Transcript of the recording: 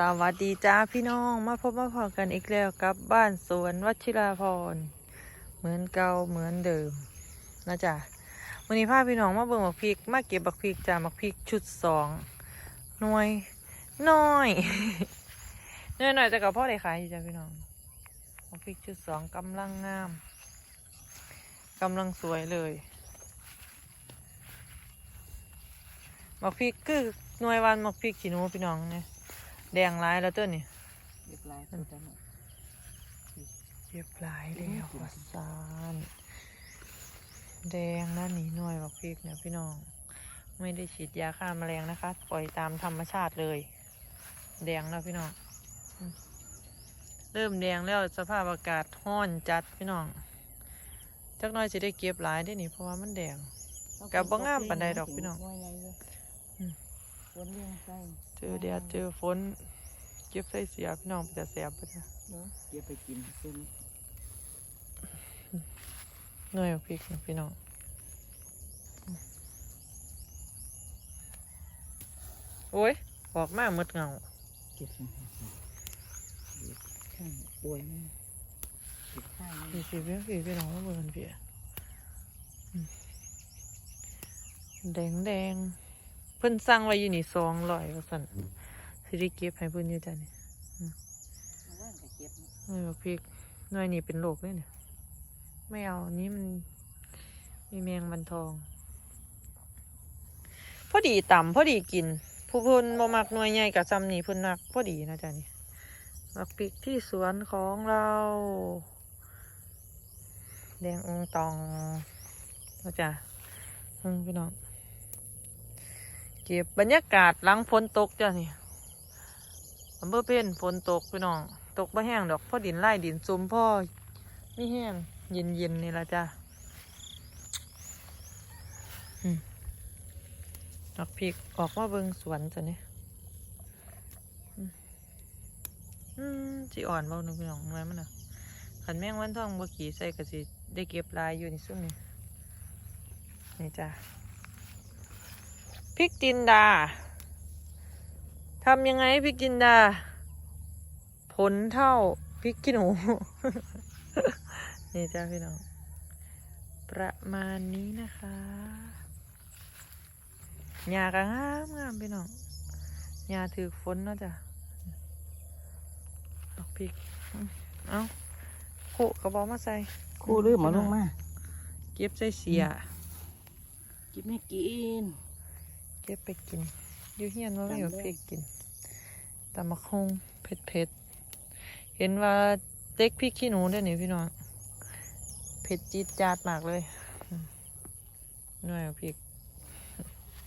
สวัสดีจ้าพี่น้องมาพบมาพอกันอีกแล้วกับบ้านสวนวัชิราพรเหมือนเก่าเหมือนเดิมนะจ๊ะวันนี้พาพี่น้องมาเบิ่งบักพริกมาเก็บบักพริกจ้าบักพริกชุดสองหน่วยน้อยน่อยหน่อยๆแต่กับพ่อได้ขายอยู่จ้าพี่น้องบักพริกชุดสองกำลังงามกำลังสวยเลยบักพริกคือหน่วยวันบักพริกขี้หนูพี่น้องเนี่ย แดงร้ายแล้วเต้นนี่เรียบร้อยตัวจังเรียบร้อยแล้ววัสานแดงนะนี่หน่วยบักพริกเนี่ยพี่น้อง ไม่ได้ฉีดยาฆ่าแมลงนะคะ ปล่อยตามธรรมชาติเลย แดงแล้วพี่น้องอืมเริ่มแดงแล้วสภาพอากาศห้อนจัดพี่น้องจักหน้อยจะได้เก็บหลายได้นี่เพราะว่ามันแดงกับบ่งามปานใดดอกพี่น้องอืม ฝนเลี้ยงไส้เจอแดดเจอฝนเก็บใส่เสียพี่น้องไปจะแสบไปจ้ะเนาะเก็บไปกินซื้อหน่วยบักพริกนะพี่น้องโอ้ยออกมาหมดเงาเก็บข้างป่วยนี่เก็บข้างพี่นี่พี่พี่พี่พี่น้องมาเบิ่งกันพี่อืมแดงแดง เพิ่นสั่งไว้อยู่นี่สองร้อยว่าสั่นสิได้เก็บให้เพิ่นอยู่จ้ะนี่มาว่างก็เก็บหน่วยบักพริกหน่วยนี้เป็นโรคเลยเนี่ยไม่เอานี้มันมีแมงวันทอง พอดีต่ำพอดีกิน ผู้เพิ่นบ่มักหน่วยใหญ่กับซ้ำนี่เพิ่นมักพอดีนะจ๊ะนี่บักพริกที่สวนของเรา แดงองตองนะจ๊ะอืมพี่น้อง เก็บบรรยากาศหลังฝนตกจ้ะนี่อำเภอเพ็ญฝนตกพี่น้อง ตกบ่แห้งดอกพ่อดินไล่ดินซุมพ่อไม่แห้งเย็นเย็นๆนี่ละจ้ะดอกพริกออกมาเบิงสวนจ้ะนี่อืมอืมสิอ่อนเบาหนึ่งพี่น้องอะไรมันอะขันแมงวันท่องบ่ขี่ใส่ก็สิได้เก็บลายอยู่ในซุ่มนี่นี่จ้ะ พริกจินดาทำยังไงพริกจินดา ผลเท่าพริกขี้หนู นี่จ้าพี่น้อง ประมาณนี้นะคะหญ้าก็งามงามพี่น้องหญ้าถือฝนเนาะจ้ะดอกพริกอืมเอาขู่กระบอกมาใส่คู่ลืมมาลงมา เก็บใส่เสีย กินไม่กิน เก็บไปกินอยู่เฮียนว่าไม่有ตำด้วยพริกกินตำมะคงเผ็ดเผ็ดเห็นว่าเต็กพริกขี้หนูได้หนิพี่น้องเผ็ดจี๊ดจาดมากเลยหน่วยพริก